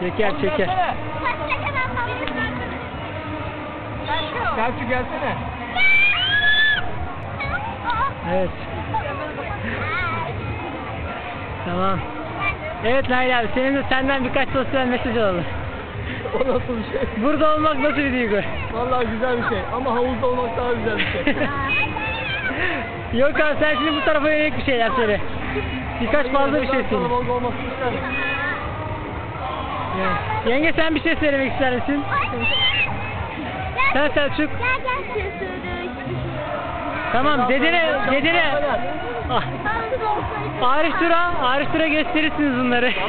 Çeker çeker. Selçuk gelsene. Evet. Tamam. Evet Nail abi senin de senden birkaç sosyal mesaj alalım. O nasıl bir şey? Burada olmak nasıl bir duygu? Vallahi güzel bir şey ama havuzda olmak daha güzel bir şey. Yok abi sen şimdi bu tarafa yönelik bir şeyler söyle. Birkaç fazla bir şey söyle. Kalabalık olmasını isterim. Yenge sen bir şey söylemek ister misin? Sen Selçuk. Gel gel sürüş. Tamam dedene dedene. Ah, Arif Tura, Arif Tura gösterirsiniz bunları.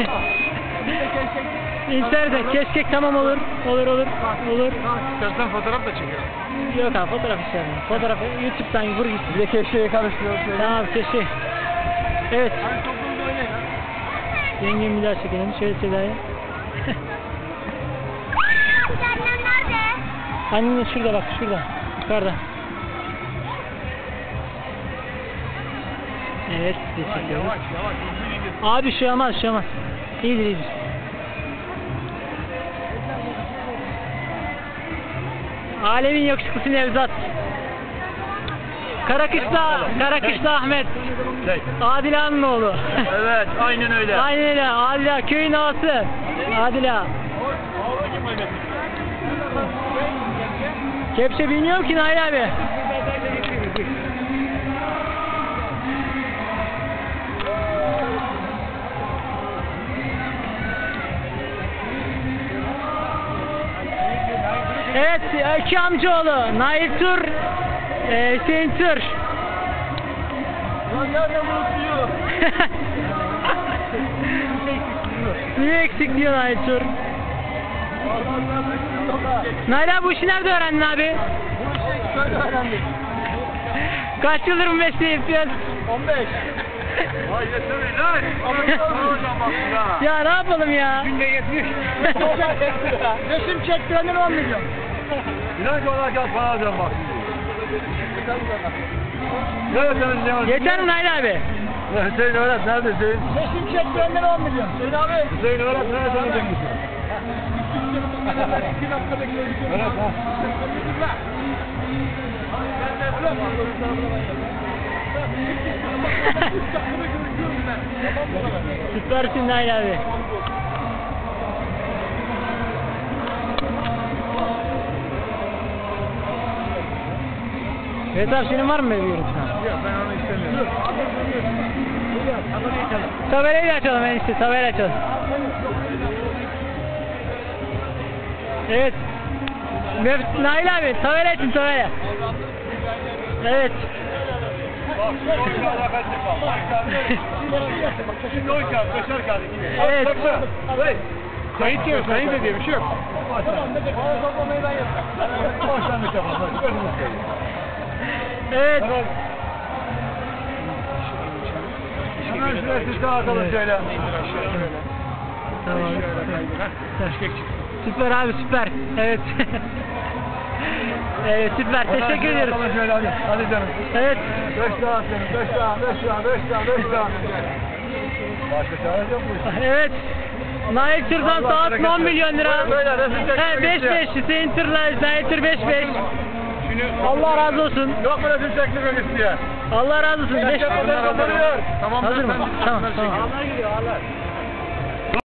İnternette keşkek tamam olur. Olur olur. Olur. İstersen fotoğraf da çekelim. Yok abi fotoğraf istemem. Fotoğrafı YouTube'dan vur gitsin. Bir de keşkeği karıştırıyoruz şöyle. Tamam keşke. Evet. Hani. Yengemi bir daha çekelim. Şöyle Seda'ya. Annem nerede? Annen şurada bak şurada. Yukarıda. Evet. biz çekiyoruz. Yavaş yavaş. Abi şu olmaz şu olmaz. İyidir iyidir. Alemin yakışıklısı Nevzat. Karakışla, Karakışla Ahmet. Adile Han'ın oğlu. Evet aynen öyle. Aynen öyle. Adile Ağa, köyün ağası. Adile Ağa. Kepçe bilmiyorum ki Nail abi. Evet, Öykü amcaoğlu, Nail Tur, e, Hüseyin Tur. Lan nerede bu Suyu eksik diyor? Nail abi bu işi nerede öğrendin abi? Bu işi şöyle öğrendik. Kaç yıldır bu mesleği yapıyorsun? 15. Vay yeter lan. Ya. Ne yapalım ya? Günde 70. Resim çektirenin 10 milyon. İnan ki olarak yaz para alacağım bak. Yeter mi Nail abi? Ya Hüseyin öğret neredesin? Resim çektirenler 10 milyon. Hüseyin abi. Hüseyin öğret nereden ödeyeceksin? öğret ha. Süpersin Nail abi. Abi senin var mı böyle bir yorum şu an? Yok ben onu istemiyorum. Tabelayı da açalım en iyisi. Tabelayı açalım. Evet. Nail abi tabela açın tabela. Evet. Şimdi o kağıt, beşer kağıt. Evet. Kayıt yok, kayıt diye bir şey yok. Tamam, ne de para toplamayı ben yapacağım. Başlangıç yapalım. Evet. Hemen şuraya siz dağıtalım şöyle. Tamam. Süper abi süper. Evet. evet süper. Teşekkür ediyoruz. Dağıtalım şöyle hadi. Hadi canım. Evet. Beş daha senin, beş daha, beş daha, beş daha, beş daha. Başka çare yok işte. Evet. Nail Allah saat bereket 10 versin. milyon lira. Böyle, resim çekmek He 5 istiyor. 5 Hüseyin Tır'la Nail Tır 5 5. Allah razı olsun. Yok mu resim çekmek isteyen? Allah razı olsun. Beş-. Tamam, Hazır mı? Tamam tamam. Ağlar gidiyor ağlar.